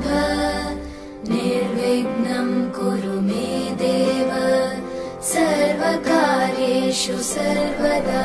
नभ निर्विघ्नं कुरु मे देव सर्वकार्येषु सर्वदा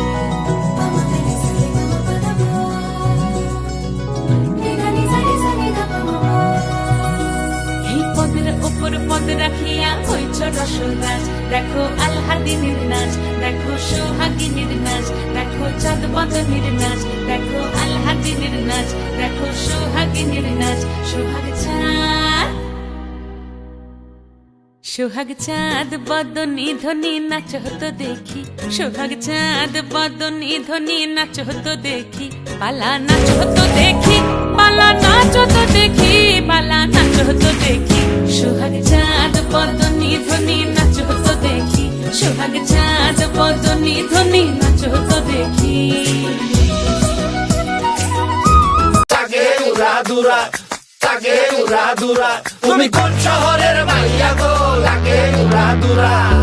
হইছ রসরাজ দেখো আল্লাদিনীর নাচ দেখো সোহাগিনীর নাচ দেখো চাঁদ বদনীর নাচ দেখো আল্লাদিনীর নাচ দেখো নাচ সোহাগ চাঁদ। সোহাগ চাঁদ, বদনী ধ্বনি নাচ হতো দেখি। সোহাগ চাঁদ, বদনী ধ্বনি নাচ হতো দেখি। পালা নাচ হতো দেখি। বদনী ধনী নাচ তো দেখি। তাকে উড়া দুরা তাকে উড়া দুরা। তুমি কোন শহরের মাইয়া গো? লাগে উড়া দুরা।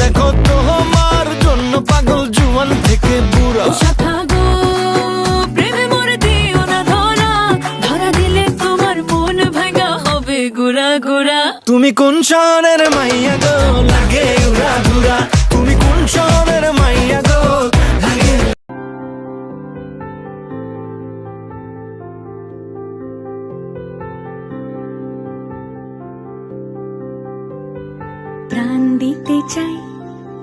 দেখো তোমার জন্য পাগল জুয়ান থেকে বুড়া। শাখা গো প্রেমে মরে দিও না ধরা। ধরা দিলে তোমার মন ভাঙা হবে গুড়া গুড়া। তুমি কোন শহরের মাইয়া গো? লাগে উড়া ধুরা। তুমি কোন শহরের মাইয়া গো? প্রাণ দিতে চাই